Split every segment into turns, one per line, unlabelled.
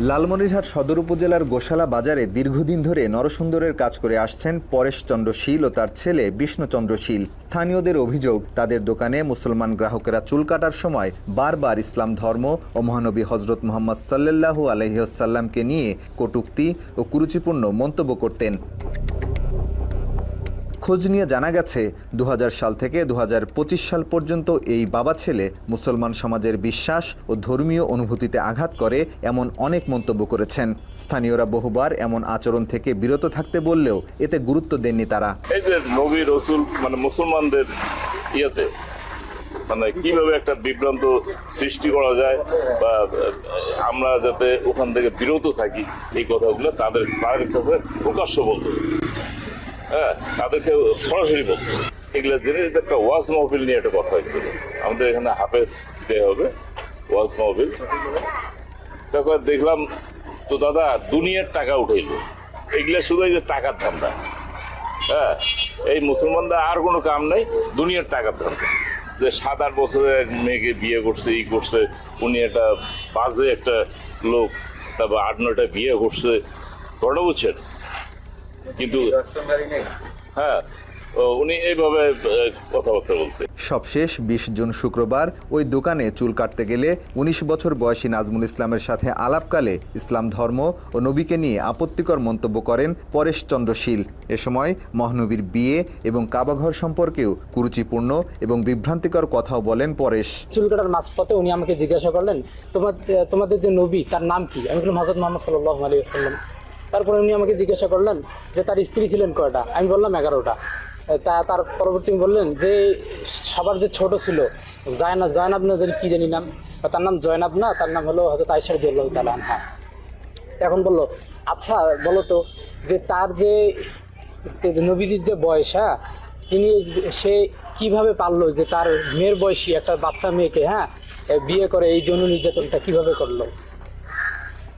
লালমনিরহাট সদর উপজেলার গোশালা বাজারে দীর্ঘদিন ধরে নরসুন্দরের কাজ করে আসছেন পরেশচন্দ্র শীল ও তার ছেলে বিষ্ণুচন্দ্র শীল। স্থানীয়দের অভিযোগ, তাদের দোকানে মুসলমান গ্রাহকেরা চুল কাটার সময় বারবার ইসলাম ধর্ম ও মহানবী হজরত মোহাম্মদ সাল্লাল্লাহু আলহিহসাল্লামকে নিয়ে কটুক্তি ও কুরুচিপূর্ণ মন্তব্য করতেন। খোঁজ নিয়ে জানা গেছে দু হাজার সাল থেকে দু হাজার পঁচিশ সাল পর্যন্ত এই বাবা ছেলে মুসলমান সমাজের বিশ্বাস ও ধর্মীয় অনুভূতিতে আঘাত করে এমন অনেক মন্তব্য করেছেন। স্থানীয়রা বহুবার এমন আচরণ থেকে বিরত থাকতে বললেও এতে গুরুত্ব দেননি তারা।
এই যে নবী রসুল মানে মুসলমানদের ইয়েতে মানে কীভাবে একটা বিভ্রান্ত সৃষ্টি করা যায় বা, আমরা যাতে ওখান থেকে বিরত থাকি, এই কথাগুলো তাদের প্রকাশ্য বলতো হ্যাঁ তাদেরকে সরাসরি বলতো এগুলো জিনিস একটা ওয়াজ মাহফিল নিয়ে একটা কথা হয়েছিল। আমাদের এখানে হাফেজ দেওয়া হবে, ওয়াজ মাহফিল। তারপর দেখলাম তো দাদা, দুনিয়ার টাকা উঠাইলো। এগুলা শুধু এই যে টাকার ধান্দা। হ্যাঁ এই মুসলমানদের আর কোনো কাম নাই, দুনিয়ার টাকার ধান্দা। যে সাত আট বছরের এক মেয়েকে বিয়ে করছে, ই করছে, উনি একটা বাজে একটা লোক, তারপর আট নয়টা বিয়ে করছে। ঘটনা বুঝছেন? কিন্তু হ্যাঁ উনি এইভাবে কথাবার্তা বলছে।
সবশেষ বিশ জুন শুক্রবার ওই দোকানে চুল কাটতে গেলে ১৯ বছর বয়সী নাজমুল ইসলামের সাথে আলাপকালে ইসলাম ধর্ম ও নবীকে নিয়ে আপত্তিকর মন্তব্য করেন পরেশ চন্দ্র শীল। এ সময় মহানবীর বিয়ে এবং কাবাঘর সম্পর্কেও কুরুচিপূর্ণ এবং বিভ্রান্তিকর কথাও বলেন পরেশ।
চুল কাটার মাঝপথে উনি আমাকে জিজ্ঞাসা করলেন তোমার তোমাদের যে নবী তার নাম কি? আমি বললাম হজরত মোহাম্মদ সাল্লাহ আলী আসাল্লাম তারপরে উনি আমাকে জিজ্ঞাসা করলেন যে তার স্ত্রী ছিলেন কয়টা? আমি বললাম এগারোটা। তা তার পরবর্তী বললেন যে সবার যে ছোট ছিল জয়নাব জয়নাব না জানি কী জানি নাম তার নাম জয়নাব না, তার নাম হলো হজরত আইসার জল্লাহ তালা হ্যাঁ এখন বলল আচ্ছা বলো তো, যে তার যে নবীজির যে বয়স হ্যাঁ তিনি সে কীভাবে পারল যে তার মেয়ের বয়সী একটা বাচ্চা মেয়েকে হ্যাঁ বিয়ে করে এই যৌন নির্যাতনটা কীভাবে করল?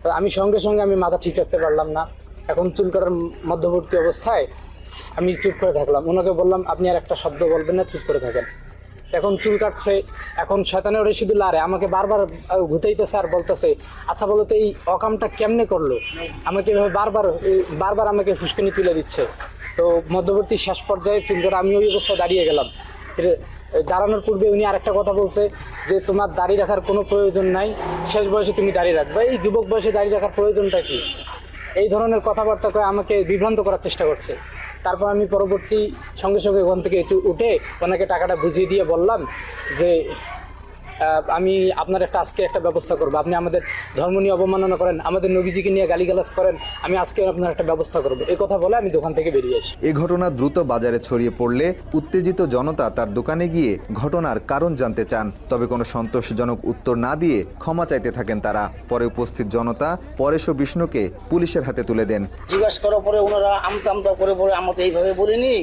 তো আমি সঙ্গে সঙ্গে আমি মাথা ঠিক রাখতে পারলাম না। এখন চুল কাটার মধ্যবর্তী অবস্থায় আমি চুপ করে থাকলাম। ওনাকে বললাম, আপনি আর একটা শব্দ বলবেন না, চুপ করে থাকেন। এখন চুল কাটছে, এখন শয়তানের শুধু লারে আমাকে বারবার ঘুতাইতেছে আর বলতেছে আচ্ছা বলো তো, এই অকামটা কেমনে করল? আমাকে এভাবে বারবার বারবার আমাকে ফুসকুনি তুলে দিচ্ছে। তো মধ্যবর্তী শেষ পর্যায়ে চুল আমি ওই অবস্থায় দাঁড়িয়ে গেলাম। দাঁড়ানোর পূর্বে উনি আরেকটা কথা বলছে যে তোমার দাড়ি রাখার কোনো প্রয়োজন নাই, শেষ বয়সে তুমি দাড়ি রাখবে। এই যুবক বয়সে দাড়ি রাখার প্রয়োজনটা কি? এই ধরনের কথাবার্তা করে আমাকে বিভ্রান্ত করার চেষ্টা করছে। তারপর আমি পরবর্তী সঙ্গে সঙ্গে ওখান থেকে একটু উঠে ওনাকে টাকাটা বুঝিয়ে দিয়ে বললাম যে আমি আপনার একটা আজকে একটা ব্যবস্থা করব। আপনি আমাদের ধর্ম নিয়ে অবমাননা করেন আমাদের নবীজিকে নিয়ে গালিগালাজ করেন আমি আজকে আপনার একটা ব্যবস্থা করব। এই কথা বলে আমি দোকান থেকে বেরিয়ে আসি।
এ ঘটনা দ্রুত বাজারে ছড়িয়ে পড়লে উত্তেজিত জনতা তার দোকানে গিয়ে ঘটনার কারণ জানতে চান। তবে কোনো সন্তোষজনক উত্তর না দিয়ে ক্ষমা চাইতে থাকেন তারা। পরে উপস্থিত জনতা পরেশ ও বিষ্ণুকে পুলিশের হাতে তুলে দেন।
জিজ্ঞাসা করার পরে ওনারা আমতা আমতা করে বলে আমাদের এইভাবে বলিনি।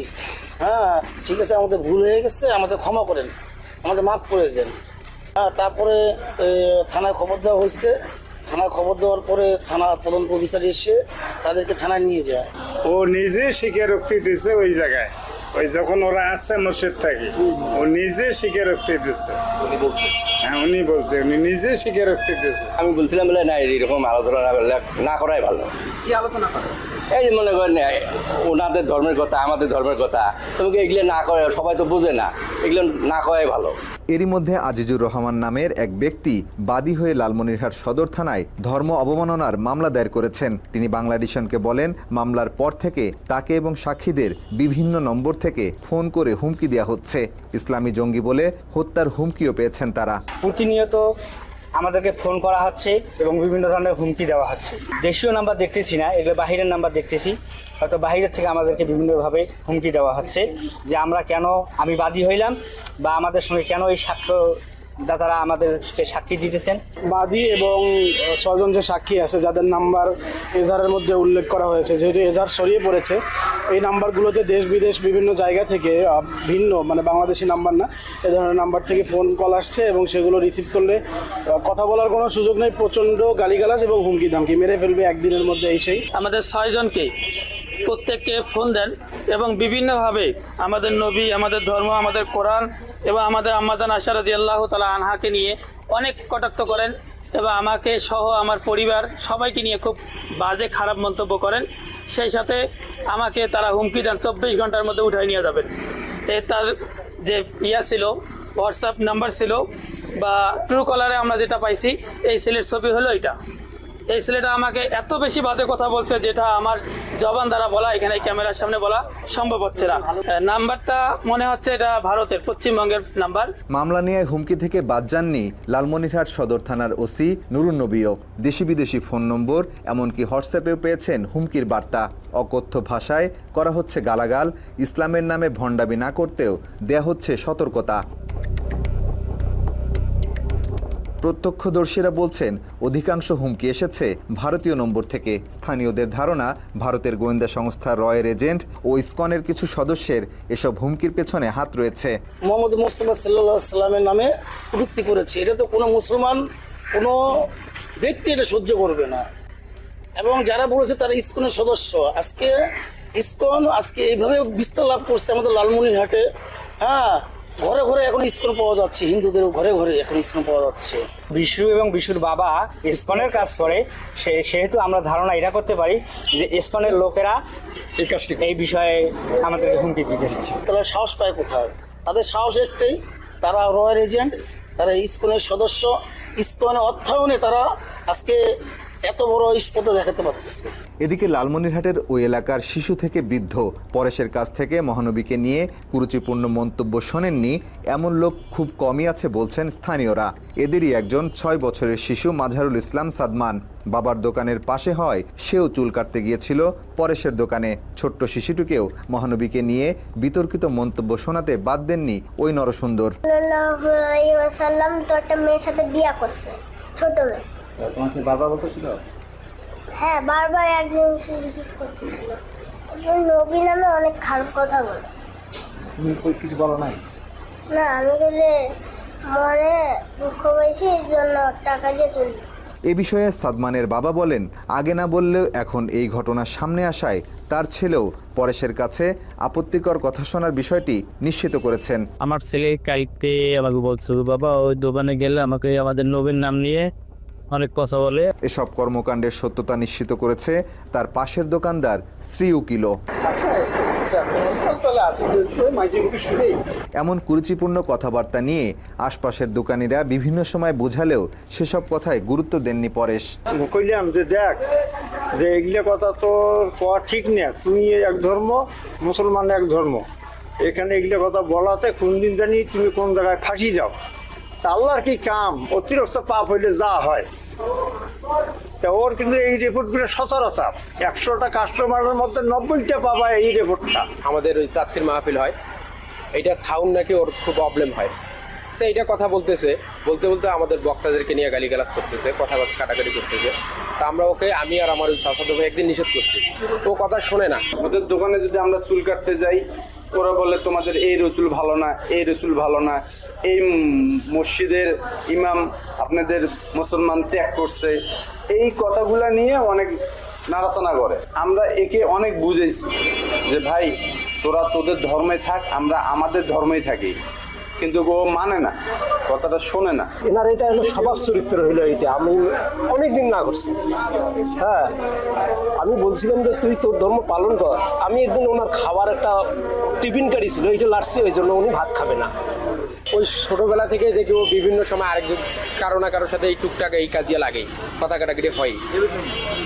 হ্যাঁ ঠিক আছে আমাদের ভুল হয়ে গেছে আমাদের ক্ষমা করেন আমাদের মাফ করে দেন। তারপরে থানায় খবর দেওয়া হয়েছে। থানায় খবর দেওয়ার পরে থানা তদন্ত অফিসার এসে তাদেরকে থানায় নিয়ে যায়।
ও নিজে স্বীকারোক্তি দিছে ওই জায়গায়। ওই যখন ওরা আসছে মসজিদ থেকে ও নিজে স্বীকারোক্তি দিছে
বলছে।
হ্যাঁ উনি বলছে উনি নিজে স্বীকারোক্তি দিছে
আমি বলছিলাম বলে না এরকম আলোচনা না করলে না করাই ভালো।
কি আলোচনা করে?
এই মনে করেন ওনাদের ধর্মের কথা আমাদের ধর্মের কথা তোমাকে এগুলো না করে সবাই তো বোঝে না এগুলো না করাই ভালো।
এরই মধ্যে আজিজুর রহমান নামের এক ব্যক্তি বাদী হয়ে লালমনিরহাট সদর থানায় ধর্ম অবমাননার মামলা দায়ের করেছেন। তিনি বাংলাডিশনকে বলেন, মামলার পর থেকে তাকে এবং সাক্ষীদের বিভিন্ন নম্বর থেকে ফোন করে হুমকি দেওয়া হচ্ছে। ইসলামী জঙ্গি বলে হত্যার হুমকিও পেয়েছেন তারা।
প্রতিনিয়ত আমাদেরকে ফোন করা হচ্ছে এবং বিভিন্ন ধরনের হুমকি দেওয়া হচ্ছে। দেশীয় নাম্বার দেখতেছি না, এগুলো বাহিরের নাম্বার দেখতেছি। হয়তো বাহিরের থেকে আমাদেরকে বিভিন্নভাবে হুমকি দেওয়া হচ্ছে যে আমরা কেন, আমি বাদী হইলাম বা আমাদের সঙ্গে কেন এই সাক্ষ্য দাতারা আমাদেরকে সাক্ষী দিতেছেন।
বাদী এবং ছজন যে সাক্ষী আছে যাদের নাম্বার এজারের মধ্যে উল্লেখ করা হয়েছে যেহেতু এজার সরিয়ে পড়েছে এই নাম্বারগুলোতে দেশ বিদেশ বিভিন্ন জায়গা থেকে ভিন্ন মানে বাংলাদেশি নাম্বার না এ ধরনের নাম্বার থেকে ফোন কল আসছে এবং সেগুলো রিসিভ করলে কথা বলার কোনো সুযোগ নেই প্রচণ্ড গালিগালাজ এবং হুমকি ধামকি মেরে ফেলবে একদিনের মধ্যে এই সেই
আমাদের ছয়জনকে প্রত্যেককে ফোন দেন এবং বিভিন্নভাবে আমাদের নবী, আমাদের ধর্ম, আমাদের কোরআন এবং আমাদের আম্মাদান আশারাজি আল্লাহ তালা আনহাকে নিয়ে অনেক কটাক্ত করেন এবং আমাকে সহ আমার পরিবার সবাইকে নিয়ে খুব বাজে খারাপ মন্তব্য করেন। সেই সাথে আমাকে তারা হুমকি দেন, চব্বিশ ঘণ্টার মধ্যে উঠাই নিয়ে যাবেন। এ তার যে ইয়া ছিল হোয়াটসঅ্যাপ নাম্বার ছিল বা ট্রু কলারে আমরা যেটা পাইছি, এই ছেলের ছবি হলো এটা। এই ছেলেটা আমাকে এত বেশি বাজে কথা বলছে যেটা আমার জবান দ্বারা বলা, এখানে ক্যামেরার সামনে বলা সম্ভব হচ্ছে না। নাম্বারটা মনে হচ্ছে এটা ভারতের পশ্চিমবঙ্গের নাম্বার।
মামলা নিয়ে হুমকি থেকে বাদ যাননি লালমনিরহাট সদর থানার ওসি নুরুন নবীও। দেশি বিদেশি ফোন নম্বর, এমনকি হোয়াটসঅ্যাপেও পেয়েছেন হুমকির বার্তা। অকথ্য ভাষায় করা হচ্ছে গালাগাল, ইসলামের নামে ভণ্ডামি না করতেও দেয়া হচ্ছে সতর্কতা। প্রত্যক্ষদর্শীরা বলছেন, অধিকাংশ হুমকি এসেছে ভারতীয় নম্বর থেকে। স্থানীয়দের ধারণা, ভারতের গোয়েন্দা সংস্থা রয়ের এজেন্ট ও ইসকনের কিছু সদস্যের এসব হুমকির পেছনে হাত রয়েছে।
মোহাম্মদ মুস্তফা সাল্লাহ সাল্লামের নামে কটূক্তি করেছে। এটা তো কোনো মুসলমান, কোনো ব্যক্তি এটা সহ্য করবে না। এবং যারা বলেছে তারা ইসকনের সদস্য। আজকে ইসকন আজকে এইভাবে বিস্তার লাভ করছে আমাদের লালমনিরহাটে। হ্যাঁ ঘরে ঘরে এখন ইসকন পাওয়া যাচ্ছে হিন্দুদের ঘরে ঘরে এখন ইসকন পাওয়া যাচ্ছে।
বিশু এবং বিশুর বাবা ইসকনের কাজ করে সে সেহেতু আমরা ধারণা এটা করতে পারি যে ইসকনের লোকেরা এই কাজটি এই বিষয়ে আমাদেরকে হুমকি দিতে এসেছে।
তারা সাহস পায় কোথায়? তাদের সাহস একটাই তারা রয়্যাল এজেন্ট তারা ইসকনের সদস্য। ইসকনের অর্থায়নে তারা আজকে এত বড় স্পর্ধা দেখাতে পারতেছে।
এদিকে লালমনিরহাটের ওই এলাকার শিশু থেকে বৃদ্ধ পরেশের কাছ থেকে মহানবীকে নিয়ে কুরুচিপূর্ণ মন্তব্য শোনেননি এমন লোক খুব কমই আছে বলছেন স্থানীয়রা। এদেরই একজন ছয় বছরের শিশু মাঝারুল ইসলাম সাদমান। বাবার দোকানের পাশে হয় সেও চুল কাটতে গিয়েছিল। পরেশের দোকানে ছোট্ট শিশুটিকেও মহানবীকে নিয়ে বিতর্কিত মন্তব্য শোনাতে বাদ দেননি ওই নরসুন্দর।
তো একটা মেয়ের সাথে বিয়া করছে ছোট মেয়ে।
তোমাকে বাবা বলতেছিল?
হ্যাঁ বারবার এক জিনিস রিপিট করতেছিল। নবী নামে অনেক খারাপ কথা বলে।
তুমি কিছু বলো নাই?
না আমি বলে মনে দুঃখ পাইছি এই জন্য টাকা দিয়ে চলি
এ বিষয়ে সাদমানের বাবা বলেন আগে না বললেও এখন এই ঘটনা সামনে আসায় তার ছেলেও পরেশের কাছে আপত্তিকর কথা শোনার বিষয়টি নিশ্চিত করেছেন।
আমার ছেলে কালকে আমাকে বলছে বাবা ওই দোকানে গেলে আমাকে আমাদের নবীর নাম নিয়ে অনেক কথা বলে।
এসব কর্মকাণ্ডের সত্যতা নিশ্চিত করেছে তার পাশের দোকানদার শ্রী উকিলও। এমন কুরুচিপূর্ণ কথাবার্তা নিয়ে আশপাশের দোকানিরা বিভিন্ন সময় বোঝালেও সেসব কথায় গুরুত্ব দেননি পরেশ।
কইলাম যে দেখ যে এগুলো কথা তো কওয়া ঠিক না। তুই এক ধর্ম মুসলমান এক ধর্ম। এখানে এগুলো কথা বলাতে কোন দিন জানি তুমি কোন জায়গায় ফাঁসি যাও আল্লাহর কি কাম? অতিরিক্ত পাপ হইলে যা হয়। তা ওর কিন্তু এই রিপোর্টগুলো সচরাচর। একশোটা কাস্টমারের মধ্যে নব্বইটা পাবা এই রিপোর্টটা
আমাদের ওই তাফসির মাহফিল হয়। এটা সাউন্ড নাকি ওর খুব প্রবলেম হয়। তো এটা কথা বলতেছে। বলতে বলতে আমাদের বক্তাদেরকে নিয়ে গালিগালাজ করতেছে কথা কাটাকাটি করতেছে। তা আমরা ওকে আমি আর আমার ওই সাসাদ ভাই একদিন নিষেধ করছি। ও কথা শোনে না।
আমাদের দোকানে যদি আমরা চুল কাটতে যাই ওরা বলে, তোমাদের এই রসুল ভালো না, এই রসুল ভালো না। এই মসজিদের ইমাম আপনাদের মুসলমান ত্যাগ করছে। এই কথাগুলা নিয়ে অনেক নাড়াচানা করে। আমরা একে অনেক বুঝেছি যে, ভাই, তোরা তোদের ধর্মে থাক, আমরা আমাদের ধর্মেই থাকি। কিন্তু ও মানে না, কথাটা শোনে না।
এনার এটা হলো স্বভাব চরিত্র হইল এটা আমি অনেক দিন না করছি। হ্যাঁ আমি বলছিলাম যে তুই তোর ধর্ম পালন কর। আমি একদিন ওনার খাবার একটা টিফিন কারি ছিল এটা লাড়ছি ওই জন্য উনি ভাত খাবে না।
ওই ছোটবেলা থেকে দেখি ও বিভিন্ন সময় আরেকজন কারও না কারোর সাথে এই টুকটাক এই কাজিয়া লাগে, কথা কাটাকাটি হয়।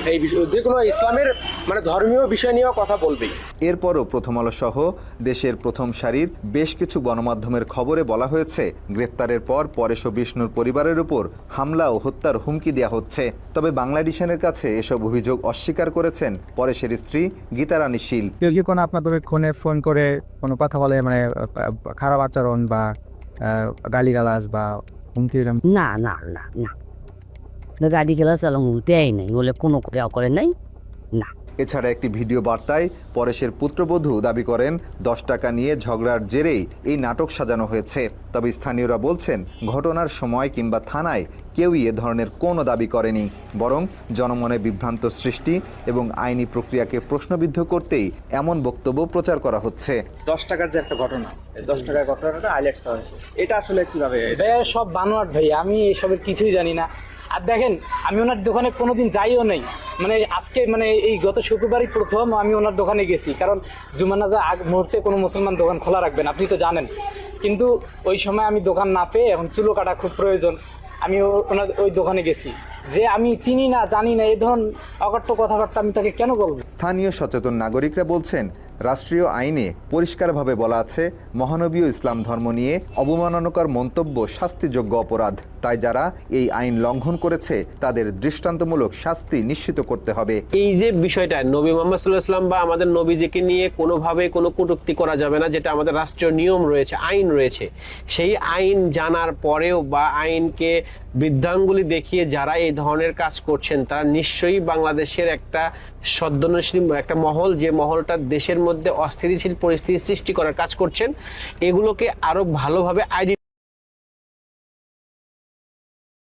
এই বিষয় যে কোনো ইসলামের মানে ধর্মীয় বিষয় নিয়েও কথা বলবেই
এরপরও প্রথম আলো সহ দেশের প্রথম সারির বেশ কিছু গণমাধ্যমের খবরে বলা হয়েছে গ্রেপ্তারের পর পরেশ ও বিষ্ণুর পরিবারের উপর হামলা ও হত্যার হুমকি দেওয়া হচ্ছে। তবে বাংলাদেশের কাছে এসব অভিযোগ অস্বীকার করেছেন পরেশের স্ত্রী গীতারানী শীল।
কেউ কি কোনো আপনাদের ফোনে ফোন করে কোনো কথা বলে মানে খারাপ আচরণ বা গালিগালাজ বা হুমকি
না না না না। খেলা চালানো দেয় নাই। বলে কোনো করে নাই? না।
এছাড়া একটি ভিডিও বার্তায় পরেশের পুত্রবধূ দাবি করেন দশ টাকা নিয়ে ঝগড়ার জেরেই এই নাটক সাজানো হয়েছে। তবে স্থানীয়রা বলছেন ঘটনার সময় কিংবা থানায় কেউই এ ধরনের কোনো দাবি করেনি। বরং জনমনে বিভ্রান্ত সৃষ্টি এবং আইনি প্রক্রিয়াকে প্রশ্নবিদ্ধ করতেই এমন বক্তব্য প্রচার করা হচ্ছে।
দশ টাকার যে একটা ঘটনা দশ টাকার ঘটনাটা হাইলাইট করা হয়েছে। এটা আসলে কীভাবে?
সব বানোয়াট ভাই আমি এসবের কিছুই জানি না। আর দেখেন, আমি ওনার দোকানে কোনো দিন যাইও নেই। মানে আজকে মানে এই গত শুক্রবারই প্রথম আমি ওনার দোকানে গেছি, কারণ জুমানাজা আগ মুহূর্তে কোনো মুসলমান দোকান খোলা রাখবেন আপনি তো জানেন। কিন্তু ওই সময় আমি দোকান না পেয়ে এখন চুলো কাটা খুব প্রয়োজন, আমি ওনার ওই দোকানে গেছি। যে আমি চিনি না জানি না এই ধরুন অকট্য কথাবার্তা আমি তাকে কেন বলব?
স্থানীয় সচেতন নাগরিকরা বলছেন রাষ্ট্রীয় আইনে পরিষ্কারভাবে বলা আছে মহানবীয় ইসলাম ধর্ম নিয়ে অবমাননাকর মন্তব্য শাস্তিযোগ্য অপরাধ। তাই যারা এই আইন লঙ্ঘন করেছে তাদের দৃষ্টান্তমূলক শাস্তি নিশ্চিত করতে হবে।
এই যে বিষয়টা নবী মোহাম্মদ সাল্লাহ ইসলাম বা আমাদের নবীজিকে নিয়ে কোনোভাবে কোনো কটূক্তি করা যাবে না যেটা আমাদের রাষ্ট্রীয় নিয়ম রয়েছে আইন রয়েছে। সেই আইন জানার পরেও বা আইনকে বৃদ্ধাঙ্গুলি দেখিয়ে যারা এই ধরনের কাজ করছেন, তারা নিশ্চয়ই বাংলাদেশের একটা সদ্যনশীল একটা মহল, যে মহলটা দেশের মধ্যে অস্থিতিশীল পরিস্থিতি সৃষ্টি করার কাজ করছেন। এগুলোকে আরও ভালোভাবে আইডি